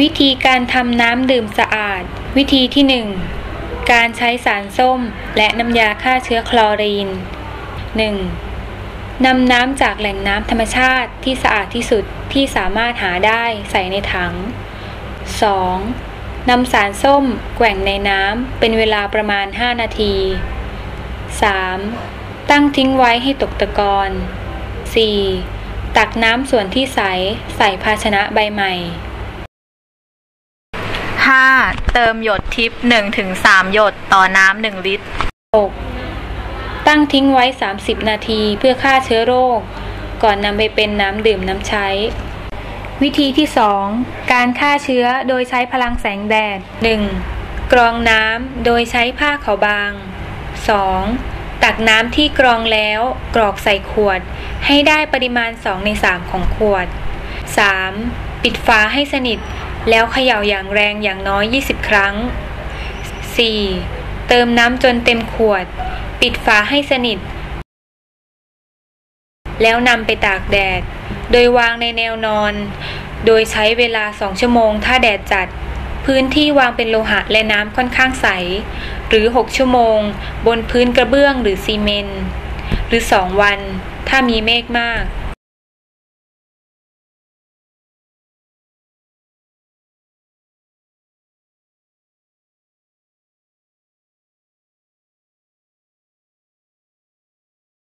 วิธีการทำน้ำดื่มสะอาด วิธีที่ 1 การใช้สารส้มและน้ำยาฆ่าเชื้อคลอรีน 1. นำน้ำจากแหล่งน้ำธรรมชาติที่สะอาดที่สุดที่สามารถหาได้ใส่ในถัง 2. นำสารส้มแกว่งในน้ำเป็นเวลาประมาณ 5 นาที 3. ตั้งทิ้งไว้ให้ตกตะกอน 4. ตักน้ำส่วนที่ใส ใส่ภาชนะใบใหม่ 5. เติมหยดทิพย์1-3หยดต่อน้ำ1ลิตร 6. ตั้งทิ้งไว้ 30 นาทีเพื่อฆ่าเชื้อโรค ก่อนนำไปเป็นน้ำดื่มน้ำใช้ วิธีที่ 2 การฆ่าเชื้อโดยใช้พลังแสงแดด 1. กรองน้ำโดยใช้ผ้าขาวบาง 2. ตักน้ำที่กรองแล้วกรอกใส่ขวด ให้ได้ปริมาณ 2 ใน 3 ของขวด 3. ปิดฝาให้สนิท แล้วเขย่าอย่างแรงอย่างน้อย 20 ครั้ง 4. เติมน้ำจนเต็มขวด ปิดฝาให้สนิท แล้วนำไปตากแดด โดยวางในแนวนอน โดยใช้เวลา 2 ชั่วโมงถ้าแดดจัด พื้นที่วางเป็นโลหะและน้ำค่อนข้างใส หรือ 6 ชั่วโมง บนพื้นกระเบื้องหรือซีเมนต์ หรือ 2 วัน ถ้ามีเมฆมาก